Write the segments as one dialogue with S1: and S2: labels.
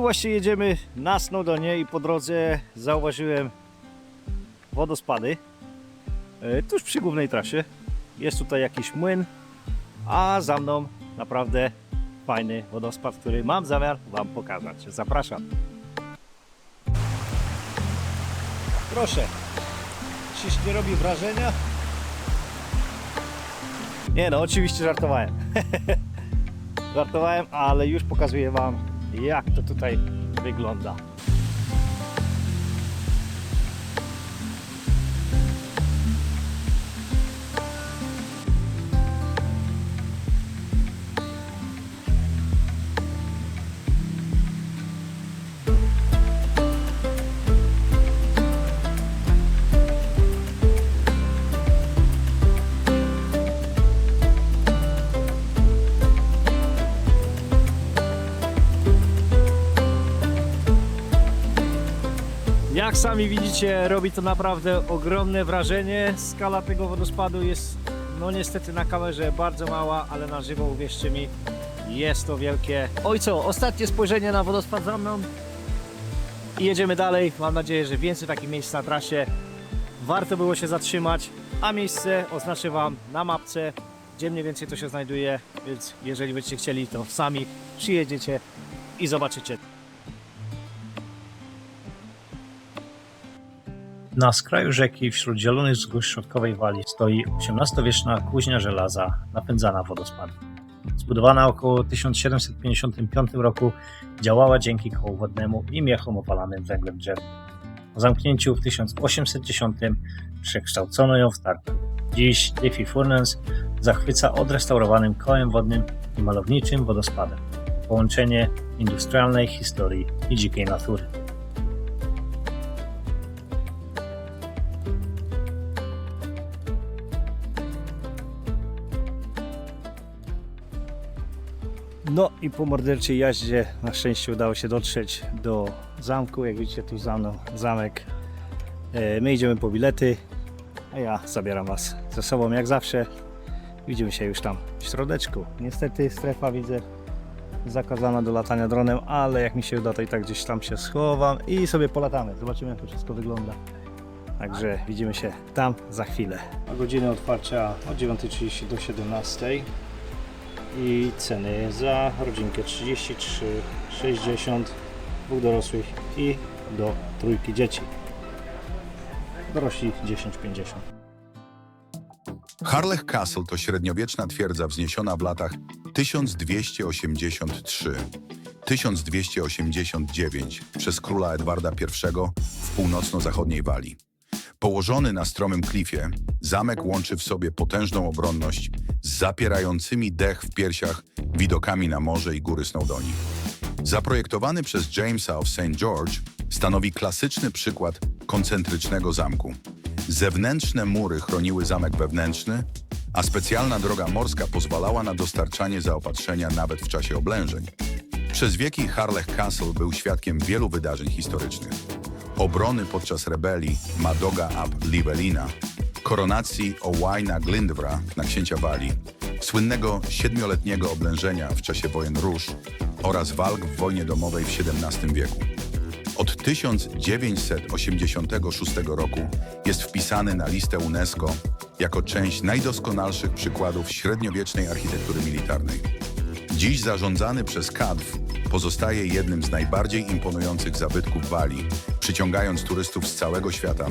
S1: właśnie jedziemy na Snowdonie i po drodze zauważyłem wodospady e, tuż przy głównej trasie. Jest tutaj jakiś młyn, a za mną naprawdę fajny wodospad, który mam zamiar Wam pokazać. Zapraszam. Proszę, czyż nie robi wrażenia? Nie no, oczywiście żartowałem. żartowałem, ale już pokazuję Wam, jak to tutaj wygląda. Jak sami widzicie, robi to naprawdę ogromne wrażenie. Skala tego wodospadu jest, no niestety na kamerze bardzo mała, ale na żywo, uwierzcie mi, jest to wielkie. Oj co, ostatnie spojrzenie na wodospad za mną i jedziemy dalej. Mam nadzieję, że więcej takich miejsc na trasie. Warto było się zatrzymać, a miejsce oznaczę Wam na mapce, gdzie mniej więcej to się znajduje, więc jeżeli będziecie chcieli, to sami przyjedziecie i zobaczycie.
S2: Na skraju rzeki, wśród zielonych wzgórz środkowej wali, stoi XVIII-wieczna kuźnia żelaza napędzana wodospadem. Zbudowana około 1755 roku, działała dzięki kołu wodnemu i miechom opalanym węglem drzewnym. Po zamknięciu w 1810 przekształcono ją w targ. Dziś Liffey Furnace zachwyca odrestaurowanym kołem wodnym i malowniczym wodospadem. Połączenie industrialnej historii i dzikiej natury.
S1: No i po morderczej jaździe na szczęście udało się dotrzeć do zamku. Jak widzicie tu za mną zamek. E, My idziemy po bilety, a ja zabieram Was ze sobą jak zawsze. Widzimy się już tam w środeczku. Niestety strefa widzę zakazana do latania dronem, ale jak mi się uda to i tak gdzieś tam się schowam i sobie polatamy. Zobaczymy jak to wszystko wygląda. Także widzimy się tam za chwilę. A godziny otwarcia od 9.30 do 17.00 i ceny za rodzinkę 33,60 dwóch dorosłych i do trójki dzieci. Dorośli 10,50.
S3: Harlech Castle to średniowieczna twierdza wzniesiona w latach 1283-1289 przez króla Edwarda I w północno-zachodniej Walii. Położony na stromym klifie, zamek łączy w sobie potężną obronność z zapierającymi dech w piersiach widokami na morze i góry Snowdoni. Zaprojektowany przez Jamesa of St. George, stanowi klasyczny przykład koncentrycznego zamku. Zewnętrzne mury chroniły zamek wewnętrzny, a specjalna droga morska pozwalała na dostarczanie zaopatrzenia nawet w czasie oblężeń. Przez wieki Harlech Castle był świadkiem wielu wydarzeń historycznych. Obrony podczas rebelii Madoga ap Libelina, koronacji Owaina Glyndwra na księcia Walii, słynnego siedmioletniego oblężenia w czasie wojen Róż oraz walk w wojnie domowej w XVII wieku. Od 1986 roku jest wpisany na listę UNESCO jako część najdoskonalszych przykładów średniowiecznej architektury militarnej. Dziś zarządzany przez KADW pozostaje jednym z najbardziej imponujących zabytków Walii, przyciągając turystów z całego świata.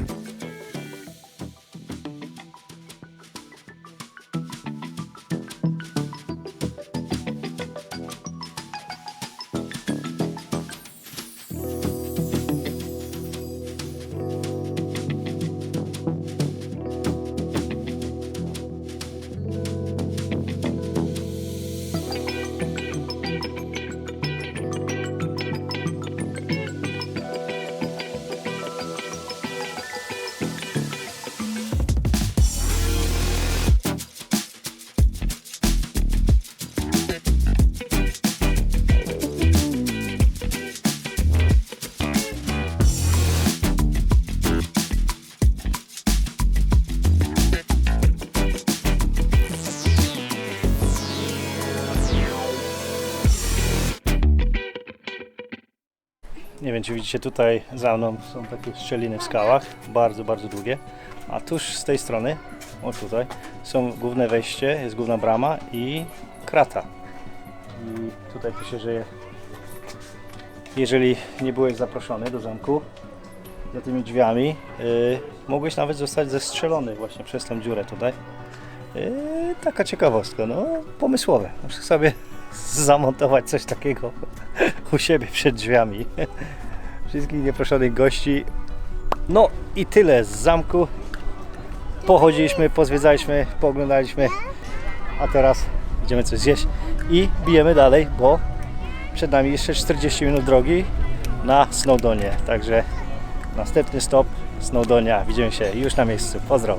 S1: Wiem czy widzicie tutaj za mną są takie szczeliny w skałach, bardzo, bardzo długie. A tuż z tej strony, o tutaj, są główne wejście, jest główna brama i krata. I tutaj pisze, że jeżeli nie byłeś zaproszony do zamku, za tymi drzwiami, yy, mogłeś nawet zostać zestrzelony właśnie przez tą dziurę tutaj. Yy, taka ciekawostka, no pomysłowe. Muszę sobie zamontować coś takiego u siebie przed drzwiami. Wszystkich nieproszonych gości. No i tyle z zamku. Pochodziliśmy, pozwiedzaliśmy, pooglądaliśmy, a teraz idziemy coś zjeść i bijemy dalej, bo przed nami jeszcze 40 minut drogi na Snowdonie. Także następny stop Snowdonia. Widzimy się już na miejscu. Pozdro.